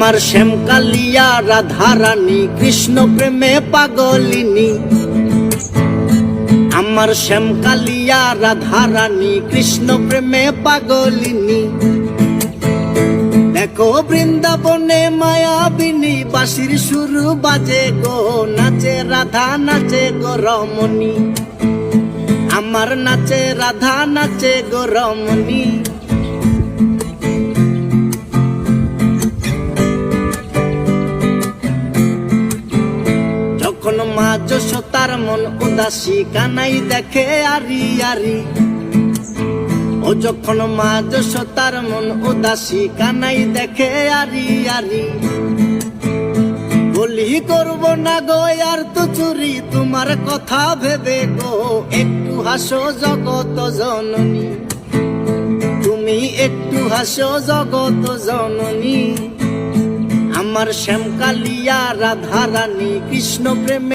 আমার শ্যামকালিয়া, রাধারানী, কৃষ্ণ প্রেমে পাগলিনী। আমার শ্যামকালিয়া, রাধারানী, কৃষ্ণ প্রেমে পাগলিনী। দেখো বৃন্দাবনে মায়াবিনী বাঁশির সুর বাজে গো, নাচে রাধা, নাচে গো রমণী। আমার নাচে রাধা, নাচে গো রমণী। যখন মা যশোতার মন উদাসী, কানাই দেখে আরি আরি। ও যখন মা যশোতার মন উদাসী, কানাই দেখে আরি আরি। বলি, করব না গো, আর তো চুরি, তোমার কথা ভেবে গো, একটু হাসো জগত জননী। তুমি একটু হাসো জগত জননী। আমার শ্যামকালিয়া রাধারানী কৃষ্ণ প্রেমে